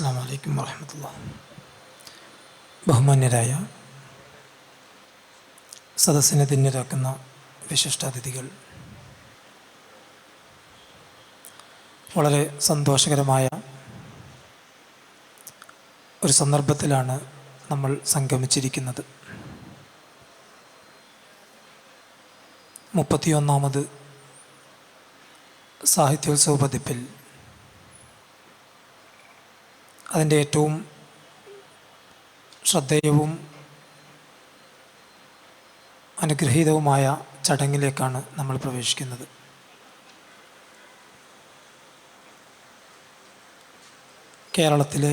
അസ്സാം വലൈക്കും വാഹമത്തുള്ള ബഹുമാന്യരായ സദസ്സിനെ തിന്നിരാക്കുന്ന വിശിഷ്ടാതിഥികൾ വളരെ സന്തോഷകരമായ ഒരു സന്ദർഭത്തിലാണ് നമ്മൾ സംഗമിച്ചിരിക്കുന്നത്. മുപ്പത്തിയൊന്നാമത് സാഹിത്യോത്സവ പതിപ്പിൽ അതിന്റെ ഏറ്റവും ശ്രദ്ധേയവും അനുഗ്രഹീതവുമായ ചടങ്ങിലേക്കാണ് നമ്മൾ പ്രവേശിക്കുന്നത്. കേരളത്തിലെ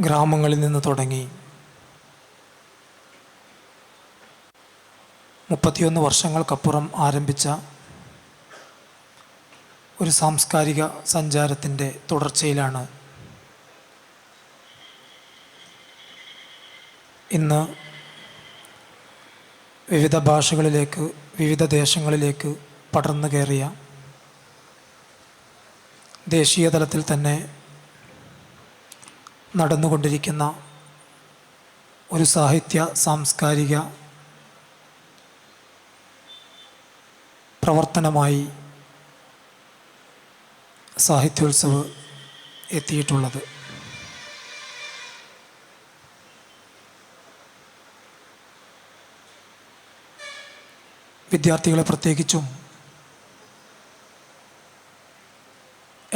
ഗ്രാമങ്ങളിൽ നിന്ന് തുടങ്ങി മുപ്പത്തിയൊന്ന് വർഷങ്ങൾക്കപ്പുറം ആരംഭിച്ച ഒരു സാംസ്കാരിക സഞ്ചാരത്തിന്റെ തുടർച്ചയിലാണ്. ഇന്ന് വിവിധ ഭാഷകളിലേക്ക് വിവിധ ദേശങ്ങളിലേക്ക് പടർന്നു കയറിയ ദേശീയ തലത്തിൽ തന്നെ നടന്നുകൊണ്ടിരിക്കുന്ന ഒരു സാഹിത്യ സാംസ്കാരിക പ്രവർത്തനമായി സാഹിത്യോത്സവ് എത്തിയിട്ടുള്ളത്. വിദ്യാർത്ഥികളെ പ്രത്യേകിച്ചും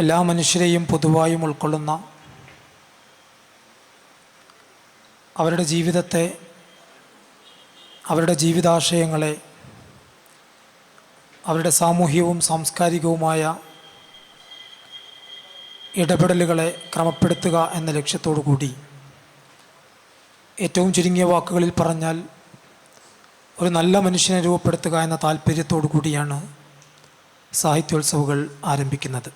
എല്ലാ മനുഷ്യരെയും പൊതുവായും ഉൾക്കൊള്ളുന്ന അവരുടെ ജീവിതത്തെ അവരുടെ ജീവിതാശയങ്ങളെ അവരുടെ സാമൂഹികവും സാംസ്കാരികവുമായ ഇടപെടലുകളെ ക്രമപ്പെടുത്തുക എന്ന ലക്ഷ്യത്തോടു കൂടി ഏറ്റവും ചുരുങ്ങിയ വാക്കുകളിൽ പറഞ്ഞാൽ ഒരു നല്ല മനുഷ്യനെ രൂപപ്പെടുത്തുക എന്ന താല്പര്യത്തോടു കൂടിയാണ് സാഹിത്യോത്സവങ്ങൾ ആരംഭിക്കുന്നത്.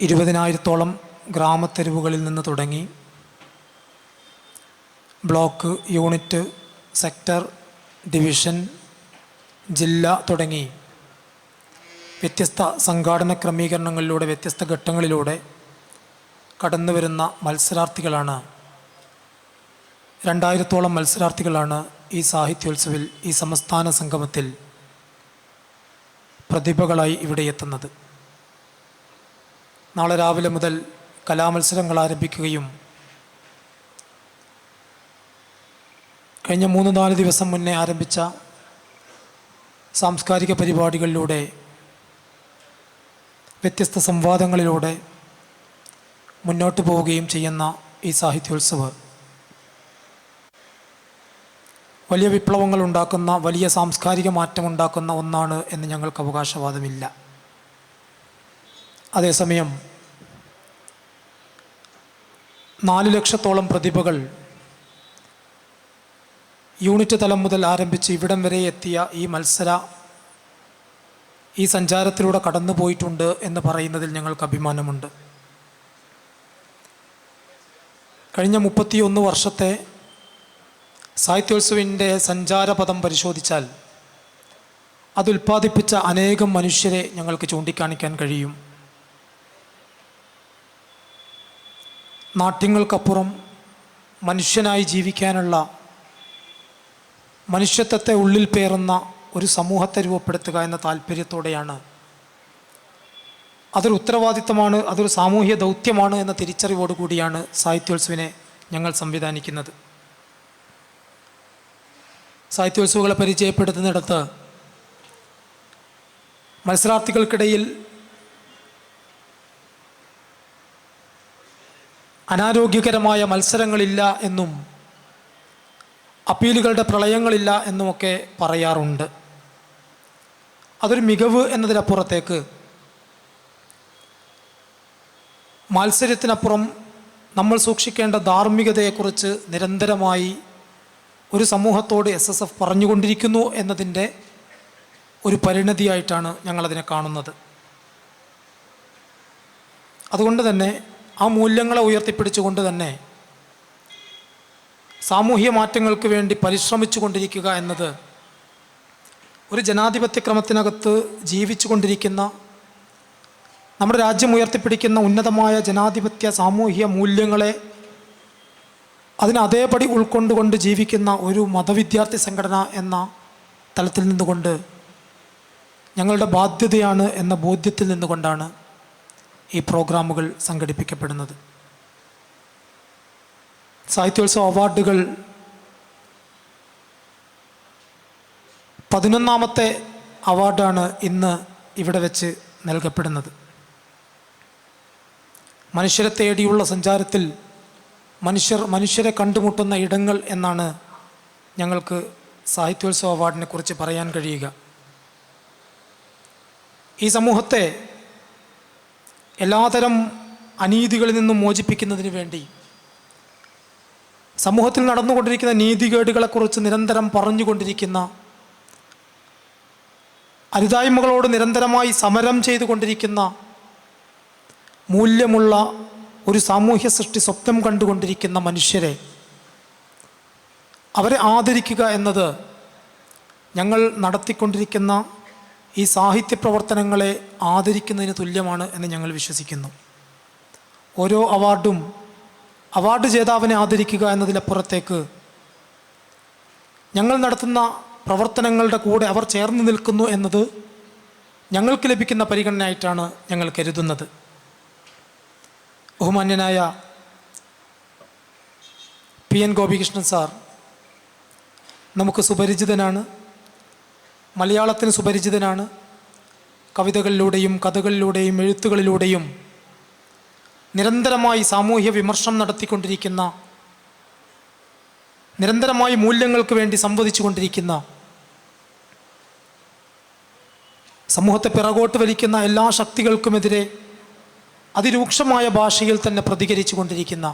ഇരുപതിനായിരത്തോളം ഗ്രാമത്തെരുവുകളിൽ നിന്ന് തുടങ്ങി ബ്ലോക്ക് യൂണിറ്റ് സെക്ടർ ഡിവിഷൻ ജില്ല തുടങ്ങി വ്യത്യസ്ത സംഘാടന ക്രമീകരണങ്ങളിലൂടെ വ്യത്യസ്ത ഘട്ടങ്ങളിലൂടെ കടന്നു വരുന്ന മത്സരാർത്ഥികളാണ്. രണ്ടായിരത്തോളം മത്സരാർത്ഥികളാണ് ഈ സാഹിത്യോത്സവിൽ ഈ സംസ്ഥാന സംഗമത്തിൽ പ്രതിഭകളായി ഇവിടെ എത്തുന്നത്. നാളെ രാവിലെ മുതൽ കലാമത്സരങ്ങൾ ആരംഭിക്കുകയും കഴിഞ്ഞ മൂന്ന് നാല് ദിവസം മുന്നേ ആരംഭിച്ച സാംസ്കാരിക പരിപാടികളിലൂടെ വ്യത്യസ്ത സംവാദങ്ങളിലൂടെ മുന്നോട്ട് പോവുകയും ചെയ്യുന്ന ഈ സാഹിത്യോത്സവ്. വലിയ വിപ്ലവങ്ങൾ ഉണ്ടാക്കുന്ന വലിയ സാംസ്കാരിക മാറ്റം ഉണ്ടാക്കുന്ന ഒന്നാണ് എന്ന് ഞങ്ങൾക്ക് അവകാശവാദമില്ല. അതേസമയം നാല് ലക്ഷത്തോളം പ്രതിഭകൾ യൂണിറ്റ് തലം മുതൽ ആരംഭിച്ച് ഇവിടം വരെ എത്തിയ ഈ മത്സര ഈ സഞ്ചാരത്തിലൂടെ കടന്നു പോയിട്ടുണ്ട് എന്ന് പറയുന്നതിൽ ഞങ്ങൾക്ക് അഭിമാനമുണ്ട്. കഴിഞ്ഞ മുപ്പത്തിയൊന്ന് വർഷത്തെ സാഹിത്യോത്സവിന്റെ സഞ്ചാരപഥം പരിശോധിച്ചാൽ അത് ഉൽപ്പാദിപ്പിച്ച അനേകം മനുഷ്യരെ ഞങ്ങൾക്ക് ചൂണ്ടിക്കാണിക്കാൻ കഴിയും. നാട്യങ്ങൾക്കപ്പുറം മനുഷ്യനായി ജീവിക്കാനുള്ള മനുഷ്യത്വത്തെ ഉള്ളിൽ പേറുന്ന ഒരു സമൂഹത്തെ രൂപപ്പെടുത്തുക എന്ന താല്പര്യത്തോടെയാണ്. അതൊരു ഉത്തരവാദിത്തമാണ് അതൊരു സാമൂഹ്യ ദൗത്യമാണ് എന്ന തിരിച്ചറിവോടുകൂടിയാണ് സാഹിത്യോത്സവിനെ ഞങ്ങൾ സംവിധാനിക്കുന്നത്. സാഹിത്യോത്സവങ്ങളെ പരിചയപ്പെടുത്തുന്നിടത്ത് മത്സരാർത്ഥികൾക്കിടയിൽ അനാരോഗ്യകരമായ മത്സരങ്ങളില്ല എന്നും അപ്പീലുകളുടെ പ്രളയങ്ങളില്ല എന്നുമൊക്കെ പറയാറുണ്ട്. അതൊരു മികവ് എന്നതിനപ്പുറത്തേക്ക് മത്സരത്തിനപ്പുറം നമ്മൾ സൂക്ഷിക്കേണ്ട ധാർമ്മികതയെക്കുറിച്ച് നിരന്തരമായി ഒരു സമൂഹത്തോട് എസ് എസ് എഫ് പറഞ്ഞുകൊണ്ടിരിക്കുന്നു എന്നതിന്റെ ഒരു പരിണതിയായിട്ടാണ് ഞങ്ങളതിനെ കാണുന്നത്. അതുകൊണ്ട് തന്നെ ആ മൂല്യങ്ങളെ ഉയർത്തിപ്പിടിച്ചുകൊണ്ട് തന്നെ സാമൂഹ്യ മാറ്റങ്ങൾക്ക് വേണ്ടി പരിശ്രമിച്ചു കൊണ്ടിരിക്കുക എന്നത് ഒരു ജനാധിപത്യ ക്രമത്തിനകത്ത് ജീവിച്ചു കൊണ്ടിരിക്കുന്ന നമ്മുടെ രാജ്യം ഉയർത്തിപ്പിടിക്കുന്ന ഉന്നതമായ ജനാധിപത്യ സാമൂഹിക മൂല്യങ്ങളെ അതിന് അതേപടി ഉൾക്കൊണ്ടുകൊണ്ട് ജീവിക്കുന്ന ഒരു മതവിദ്യാർത്ഥി സംഘടന എന്ന തലത്തിൽ നിന്നുകൊണ്ട് ഞങ്ങളുടെ ബാധ്യതയാണ് എന്ന ബോധ്യത്തിൽ നിന്നുകൊണ്ടാണ് ഈ പ്രോഗ്രാമുകൾ സംഘടിപ്പിക്കപ്പെടുന്നത്. സാഹിത്യോത്സവ അവാർഡുകൾ പതിനൊന്നാമത്തെ അവാർഡാണ് ഇന്ന് ഇവിടെ വെച്ച് നൽകപ്പെടുന്നത്. മനുഷ്യരെ തേടിയുള്ള സഞ്ചാരത്തിൽ മനുഷ്യർ മനുഷ്യരെ കണ്ടുമുട്ടുന്ന ഇടങ്ങൾ എന്നാണ് ഞങ്ങൾക്ക് സാഹിത്യോത്സവ അവാർഡിനെ കുറിച്ച് പറയാൻ കഴിയുക. ഈ സമൂഹത്തെ എല്ലാതരം അനീതികളിൽ നിന്നും മോചിപ്പിക്കുന്നതിന് വേണ്ടി സമൂഹത്തിൽ നടന്നുകൊണ്ടിരിക്കുന്ന നീതികേടുകളെക്കുറിച്ച് നിരന്തരം പറഞ്ഞുകൊണ്ടിരിക്കുന്ന അരുതായ്മകളോട് നിരന്തരമായി സമരം ചെയ്തുകൊണ്ടിരിക്കുന്ന മൂല്യമുള്ള ഒരു സാമൂഹ്യ സൃഷ്ടി സ്വപ്നം കണ്ടുകൊണ്ടിരിക്കുന്ന മനുഷ്യരെ അവരെ ആദരിക്കുക എന്നത് ഞങ്ങൾ നടത്തിക്കൊണ്ടിരിക്കുന്ന ഈ സാഹിത്യ പ്രവർത്തനങ്ങളെ ആദരിക്കുന്നതിന് തുല്യമാണ് എന്ന് ഞങ്ങൾ വിശ്വസിക്കുന്നു. ഓരോ അവാർഡും അവാർഡ് ജേതാവിനെ ആദരിക്കുക എന്നതിലപ്പുറത്തേക്ക് ഞങ്ങൾ നടത്തുന്ന പ്രവർത്തനങ്ങളുടെ കൂടെ അവർ ചേർന്ന് നിൽക്കുന്നു എന്നത് ഞങ്ങൾക്ക് ലഭിക്കുന്ന പരിഗണനയായിട്ടാണ് ഞങ്ങൾ കരുതുന്നത്. ബഹുമാന്യനായ പി എൻ ഗോപികൃഷ്ണൻ സാർ നമുക്ക് സുപരിചിതനാണ് മലയാളത്തിന് സുപരിചിതനാണ്. കവിതകളിലൂടെയും കഥകളിലൂടെയും എഴുത്തുകളിലൂടെയും നിരന്തരമായി സാമൂഹ്യ വിമർശനം നടത്തിക്കൊണ്ടിരിക്കുന്ന നിരന്തരമായി മൂല്യങ്ങൾക്ക് വേണ്ടി സംവദിച്ചു കൊണ്ടിരിക്കുന്ന സമൂഹത്തെ പിറകോട്ട് വലിക്കുന്ന എല്ലാ ശക്തികൾക്കുമെതിരെ അതിരൂക്ഷമായ ഭാഷയിൽ തന്നെ പ്രതികരിച്ചു കൊണ്ടിരിക്കുന്ന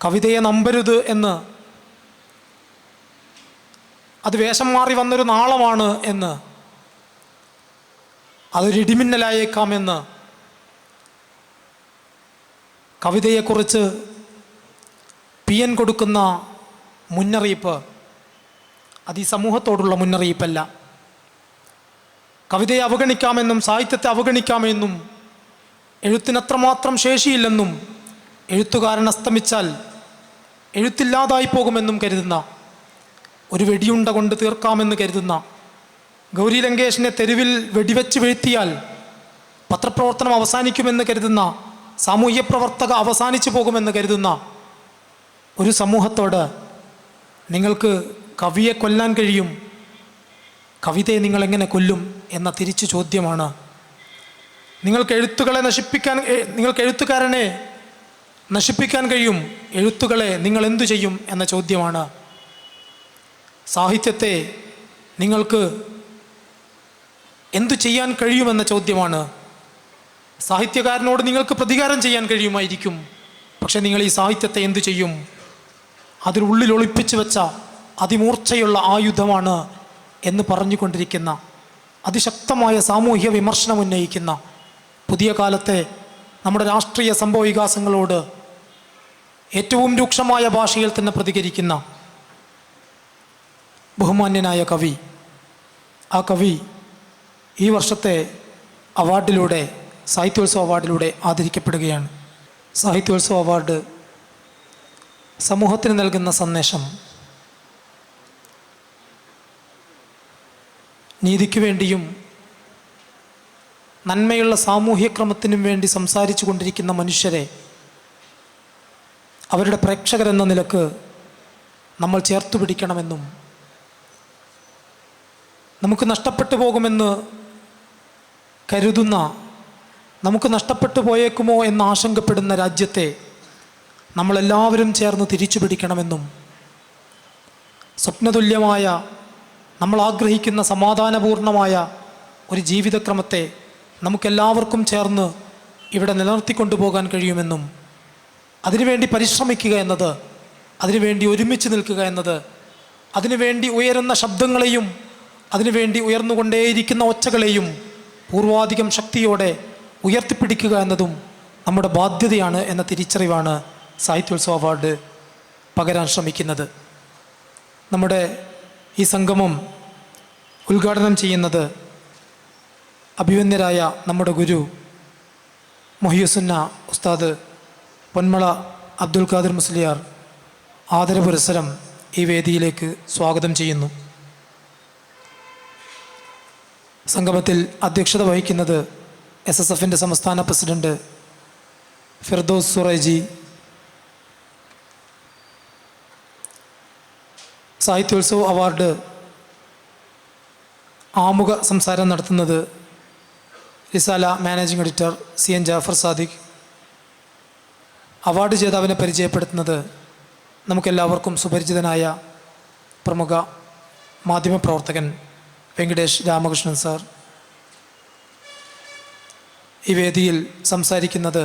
കവിതയെ നമ്പരുത് എന്ന് അത് വേഷം മാറി വന്നൊരു നാളമാണ് എന്ന് അതൊരിടിമിന്നലായേക്കാമെന്ന് കവിതയെക്കുറിച്ച് പി എൻ കൊടുക്കുന്ന മുന്നറിയിപ്പ് അത് ഈ സമൂഹത്തോടുള്ള മുന്നറിയിപ്പല്ല. കവിതയെ അവഗണിക്കാമെന്നും സാഹിത്യത്തെ അവഗണിക്കാമെന്നും എഴുത്തിനത്രമാത്രം ശേഷിയില്ലെന്നും എഴുത്തുകാരൻ അസ്തമിച്ചാൽ എഴുത്തില്ലാതായി പോകുമെന്നും കരുതുന്ന ഒരു വെടിയുണ്ട കൊണ്ട് തീർക്കാമെന്ന് കരുതുന്ന ഗൗരി ലങ്കേഷിനെ തെരുവിൽ വെടിവെച്ച് വീഴ്ത്തിയാൽ പത്രപ്രവർത്തനം അവസാനിക്കുമെന്ന് കരുതുന്ന സാമൂഹ്യ പ്രവർത്തക അവസാനിച്ചു പോകുമെന്ന് കരുതുന്ന ഒരു സമൂഹത്തോട് നിങ്ങൾക്ക് കവിയെ കൊല്ലാൻ കഴിയും. കവിതയെ നിങ്ങൾ എങ്ങനെ കൊല്ലും എന്ന തിരിച്ചു ചോദ്യമാണ്. നിങ്ങൾക്ക് എഴുത്തുകളെ നശിപ്പിക്കാൻ നിങ്ങൾക്ക് എഴുത്തുകാരനെ നശിപ്പിക്കാൻ കഴിയും. എഴുത്തുകളെ നിങ്ങൾ എന്തു ചെയ്യും എന്ന ചോദ്യമാണ്. സാഹിത്യത്തെ നിങ്ങൾക്ക് എന്തു ചെയ്യാൻ കഴിയുമെന്ന ചോദ്യമാണ്. സാഹിത്യകാരനോട് നിങ്ങൾക്ക് പ്രതികാരം ചെയ്യാൻ കഴിയുമായിരിക്കും. പക്ഷെ നിങ്ങൾ ഈ സാഹിത്യത്തെ എന്തു ചെയ്യും? അതിനുള്ളിൽ ഒളിപ്പിച്ചു വെച്ച അതിമൂർച്ചയുള്ള ആയുധമാണ് എന്ന് പറഞ്ഞുകൊണ്ടിരിക്കുന്ന അതിശക്തമായ സാമൂഹ്യ വിമർശനം ഉന്നയിക്കുന്ന പുതിയ കാലത്തെ നമ്മുടെ രാഷ്ട്രീയ സംഭവ വികാസങ്ങളോട് ഏറ്റവും രൂക്ഷമായ ഭാഷയിൽ തന്നെ പ്രതികരിക്കുന്ന ബഹുമാന്യനായ കവി. ആ കവി ഈ വർഷത്തെ അവാർഡിലൂടെ സാഹിത്യോത്സവ അവാർഡിലൂടെ ആദരിക്കപ്പെടുകയാണ്. സാഹിത്യോത്സവ അവാർഡ് സമൂഹത്തിന് നൽകുന്ന സന്ദേശം നീതിക്ക് വേണ്ടിയും നന്മയുള്ള സാമൂഹ്യക്രമത്തിനും വേണ്ടി സംസാരിച്ചു കൊണ്ടിരിക്കുന്ന മനുഷ്യരെ അവരുടെ പ്രേക്ഷകരെന്ന നിലയ്ക്ക് നമ്മൾ ചേർത്തു പിടിക്കണമെന്നും നമുക്ക് നഷ്ടപ്പെട്ടു പോകുമെന്ന് കരുതുന്ന നമുക്ക് നഷ്ടപ്പെട്ടു പോയേക്കുമോ എന്ന് ആശങ്കപ്പെടുന്ന രാജ്യത്തെ നമ്മളെല്ലാവരും ചേർന്ന് തിരിച്ചു പിടിക്കണമെന്നും സ്വപ്നതുല്യമായ നമ്മൾ ആഗ്രഹിക്കുന്ന സമാധാനപൂർണമായ ഒരു ജീവിതക്രമത്തെ നമുക്കെല്ലാവർക്കും ചേർന്ന് ഇവിടെ നിലനിർത്തിക്കൊണ്ടു പോകാൻ കഴിയുമെന്നും അതിനുവേണ്ടി പരിശ്രമിക്കുക എന്നത് അതിനുവേണ്ടി ഒരുമിച്ച് നിൽക്കുക എന്നത് അതിനുവേണ്ടി ഉയരുന്ന ശബ്ദങ്ങളെയും അതിനുവേണ്ടി ഉയർന്നുകൊണ്ടേയിരിക്കുന്ന ഒച്ചകളെയും പൂർവാധികം ശക്തിയോടെ ഉയർത്തിപ്പിടിക്കുക എന്നതും നമ്മുടെ ബാധ്യതയാണ് എന്ന തിരിച്ചറിവാണ് സാഹിത്യോത്സവ അവാർഡ് പകരാൻ ശ്രമിക്കുന്നത്. നമ്മുടെ ഈ സംഗമം ഉദ്ഘാടനം ചെയ്യുന്നത് അഭിവന്യരായ നമ്മുടെ ഗുരു മൊഹിയുസുന്ന ഉസ്താദ് പൊന്മള അബ്ദുൽ ഖാദിർ മുസ്ലിയാർ ആദരപുരസരം ഈ വേദിയിലേക്ക് സ്വാഗതം ചെയ്യുന്നു. സംഗമത്തിൽ അധ്യക്ഷത വഹിക്കുന്നത് എസ് എസ് എഫിന്റെ സംസ്ഥാന പ്രസിഡന്റ് ഫിർദോസ് സുറൈജി സാഹിത്യോത്സവ് അവാർഡ് ആമുഖ സംസാരം നടത്തുന്നത് Risala managing editor C N Jafar Sadiq. Award ജേതാവിനെ പരിചയപ്പെടുത്തുന്നത് നമുക്കെല്ലാവർക്കും സുപരിചിതനായ പ്രമുഖ മാധ്യമപ്രവർത്തകൻ വെങ്കടേഷ് രാമകൃഷ്ണൻ സാർ. ഈ വേദിയിൽ സംസാരിക്കുന്നത്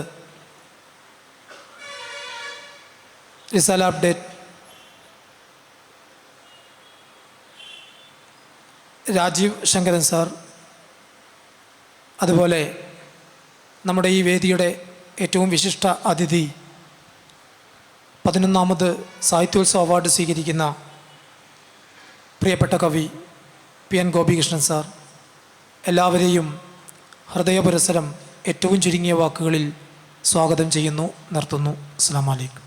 റിസാല അപ്ഡേറ്റ് രാജീവ് ശങ്കരൻ സാർ അതുപോലെ നമ്മുടെ ഈ വേദിയുടെ ഏറ്റവും വിശിഷ്ട അതിഥി പതിനൊന്നാമത് സാഹിത്യോത്സവ അവാർഡ് സ്വീകരിക്കുന്ന പ്രിയപ്പെട്ട കവി പി എൻ ഗോപികൃഷ്ണൻ സാർ എല്ലാവരെയും ഹൃദയപുരസരം ഏറ്റവും ചുരുങ്ങിയ വാക്കുകളിൽ സ്വാഗതം ചെയ്യുന്നു നിർത്തുന്നു. അസ്സാം വലൈക്കും